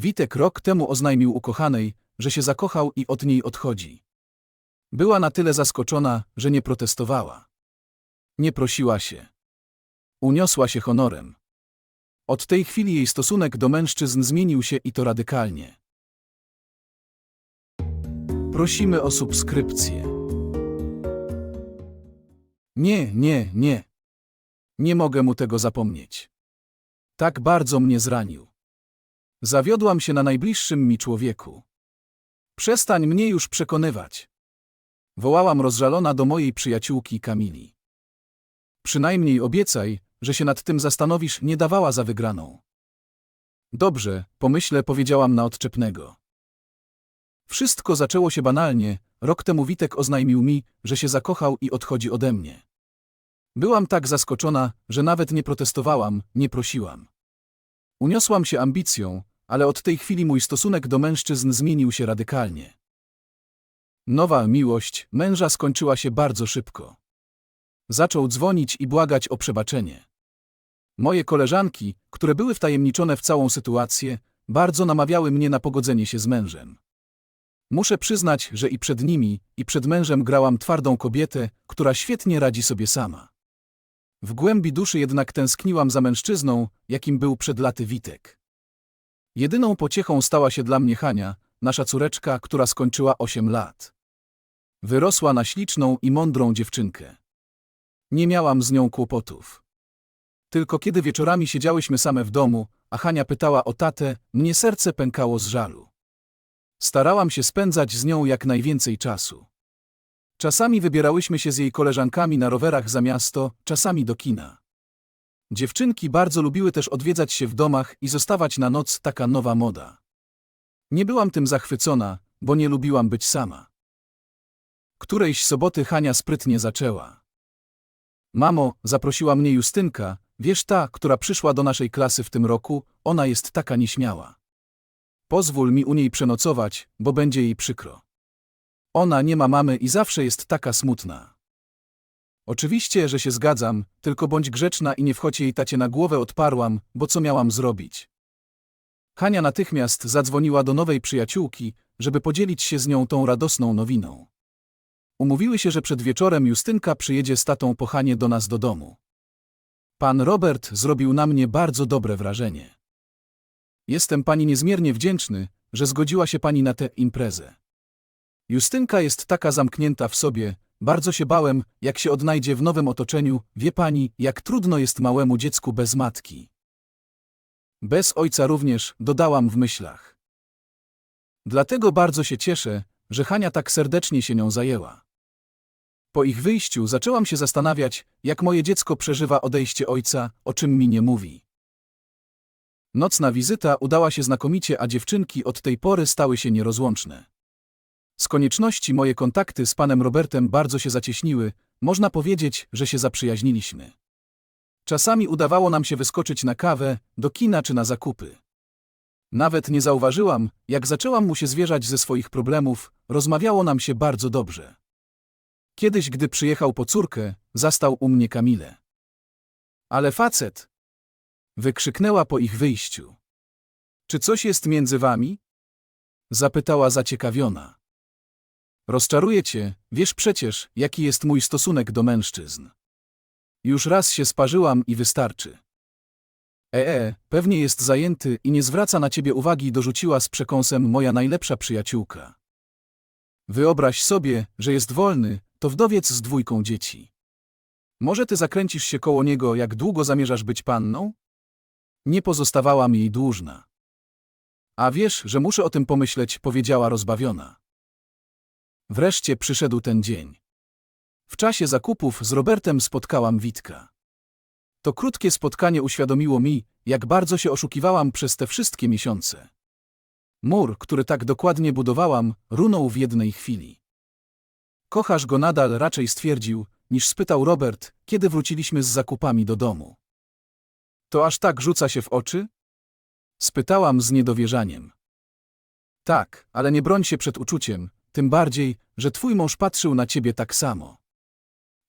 Witek rok temu oznajmił ukochanej, że się zakochał i od niej odchodzi. Była na tyle zaskoczona, że nie protestowała. Nie prosiła się. Uniosła się honorem. Od tej chwili jej stosunek do mężczyzn zmienił się i to radykalnie. Prosimy o subskrypcję. Nie, nie, nie. Nie mogę mu tego zapomnieć. Tak bardzo mnie zranił. Zawiodłam się na najbliższym mi człowieku. Przestań mnie już przekonywać. Wołałam rozżalona do mojej przyjaciółki Kamili. Przynajmniej obiecaj, że się nad tym zastanowisz, nie dawała za wygraną. Dobrze, pomyślę, powiedziałam na odczepnego. Wszystko zaczęło się banalnie, rok temu Witek oznajmił mi, że się zakochał i odchodzi ode mnie. Byłam tak zaskoczona, że nawet nie protestowałam, nie prosiłam. Uniosłam się ambicją, ale od tej chwili mój stosunek do mężczyzn zmienił się radykalnie. Nowa miłość męża skończyła się bardzo szybko. Zaczął dzwonić i błagać o przebaczenie. Moje koleżanki, które były wtajemniczone w całą sytuację, bardzo namawiały mnie na pogodzenie się z mężem. Muszę przyznać, że i przed nimi, i przed mężem grałam twardą kobietę, która świetnie radzi sobie sama. W głębi duszy jednak tęskniłam za mężczyzną, jakim był przed laty Witek. Jedyną pociechą stała się dla mnie Hania, nasza córeczka, która skończyła 8 lat. Wyrosła na śliczną i mądrą dziewczynkę. Nie miałam z nią kłopotów. Tylko kiedy wieczorami siedziałyśmy same w domu, a Hania pytała o tatę, mnie serce pękało z żalu. Starałam się spędzać z nią jak najwięcej czasu. Czasami wybierałyśmy się z jej koleżankami na rowerach za miasto, czasami do kina. Dziewczynki bardzo lubiły też odwiedzać się w domach i zostawać na noc taka nowa moda. Nie byłam tym zachwycona, bo nie lubiłam być sama. Którejś soboty Hania sprytnie zaczęła. Mamo, zaprosiła mnie Justynka, wiesz ta, która przyszła do naszej klasy w tym roku, ona jest taka nieśmiała. Pozwól mi u niej przenocować, bo będzie jej przykro. Ona nie ma mamy i zawsze jest taka smutna. Oczywiście, że się zgadzam, tylko bądź grzeczna i nie wchodź jej tacie na głowę odparłam, bo co miałam zrobić? Hania natychmiast zadzwoniła do nowej przyjaciółki, żeby podzielić się z nią tą radosną nowiną. Umówiły się, że przed wieczorem Justynka przyjedzie z tatą po Hanie do nas do domu. Pan Robert zrobił na mnie bardzo dobre wrażenie. Jestem pani niezmiernie wdzięczny, że zgodziła się pani na tę imprezę. Justynka jest taka zamknięta w sobie, bardzo się bałem, jak się odnajdzie w nowym otoczeniu, wie pani, jak trudno jest małemu dziecku bez matki. Bez ojca również, dodałam w myślach. Dlatego bardzo się cieszę, że Hania tak serdecznie się nią zajęła. Po ich wyjściu zaczęłam się zastanawiać, jak moje dziecko przeżywa odejście ojca, o czym mi nie mówi. Nocna wizyta udała się znakomicie, a dziewczynki od tej pory stały się nierozłączne. Z konieczności moje kontakty z panem Robertem bardzo się zacieśniły, można powiedzieć, że się zaprzyjaźniliśmy. Czasami udawało nam się wyskoczyć na kawę, do kina czy na zakupy. Nawet nie zauważyłam, jak zaczęłam mu się zwierzać ze swoich problemów, rozmawiało nam się bardzo dobrze. Kiedyś, gdy przyjechał po córkę, zastał u mnie Kamilę. Ale facet! Wykrzyknęła po ich wyjściu. Czy coś jest między wami? Zapytała zaciekawiona. Rozczaruję cię, wiesz przecież, jaki jest mój stosunek do mężczyzn. Już raz się sparzyłam i wystarczy. Ee, pewnie jest zajęty i nie zwraca na ciebie uwagi, dorzuciła z przekąsem moja najlepsza przyjaciółka. Wyobraź sobie, że jest wolny, to wdowiec z dwójką dzieci. Może ty zakręcisz się koło niego, jak długo zamierzasz być panną? Nie pozostawałam jej dłużna. A wiesz, że muszę o tym pomyśleć, powiedziała rozbawiona. Wreszcie przyszedł ten dzień. W czasie zakupów z Robertem spotkałam Witka. To krótkie spotkanie uświadomiło mi, jak bardzo się oszukiwałam przez te wszystkie miesiące. Mur, który tak dokładnie budowałam, runął w jednej chwili. Kochasz go nadal raczej stwierdził, niż spytał Robert, kiedy wróciliśmy z zakupami do domu. To aż tak rzuca się w oczy? Spytałam z niedowierzaniem. Tak, ale nie broń się przed uczuciem, tym bardziej, że twój mąż patrzył na ciebie tak samo.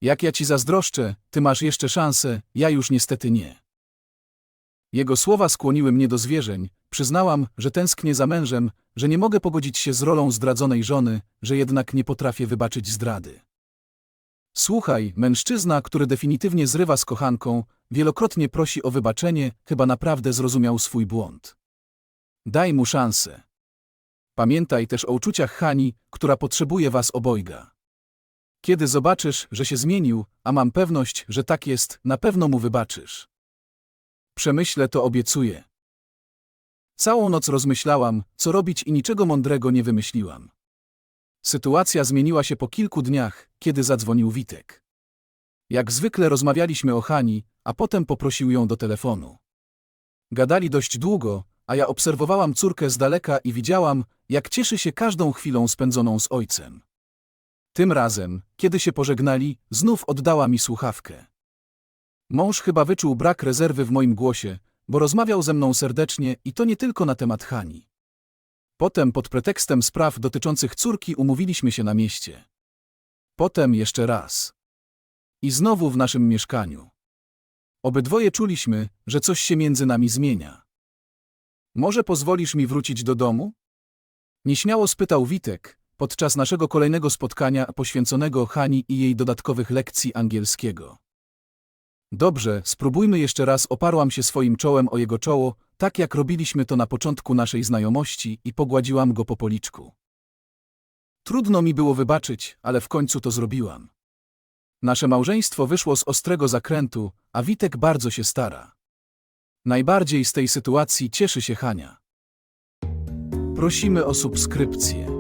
Jak ja ci zazdroszczę, ty masz jeszcze szansę, ja już niestety nie. Jego słowa skłoniły mnie do zwierzeń, Przyznałam, że tęsknię za mężem, że nie mogę pogodzić się z rolą zdradzonej żony, że jednak nie potrafię wybaczyć zdrady. Słuchaj, mężczyzna, który definitywnie zrywa z kochanką, wielokrotnie prosi o wybaczenie, chyba naprawdę zrozumiał swój błąd. Daj mu szansę. Pamiętaj też o uczuciach Hani, która potrzebuje was obojga. Kiedy zobaczysz, że się zmienił, a mam pewność, że tak jest, na pewno mu wybaczysz. Przemyślę to obiecuję. Całą noc rozmyślałam, co robić i niczego mądrego nie wymyśliłam. Sytuacja zmieniła się po kilku dniach, kiedy zadzwonił Witek. Jak zwykle rozmawialiśmy o Hani, a potem poprosił ją do telefonu. Gadali dość długo, a ja obserwowałam córkę z daleka i widziałam, jak cieszy się każdą chwilą spędzoną z ojcem. Tym razem, kiedy się pożegnali, znów oddała mi słuchawkę. Mąż chyba wyczuł brak rezerwy w moim głosie, bo rozmawiał ze mną serdecznie i to nie tylko na temat Hani. Potem pod pretekstem spraw dotyczących córki umówiliśmy się na mieście. Potem jeszcze raz. I znowu w naszym mieszkaniu. Obydwoje czuliśmy, że coś się między nami zmienia. Może pozwolisz mi wrócić do domu? Nieśmiało spytał Witek, podczas naszego kolejnego spotkania poświęconego Hani i jej dodatkowych lekcji angielskiego. Dobrze, spróbujmy jeszcze raz. Oparłam się swoim czołem o jego czoło, tak jak robiliśmy to na początku naszej znajomości i pogładziłam go po policzku. Trudno mi było wybaczyć, ale w końcu to zrobiłam. Nasze małżeństwo wyszło z ostrego zakrętu, a Witek bardzo się stara. Najbardziej z tej sytuacji cieszy się Hania. Prosimy o subskrypcję.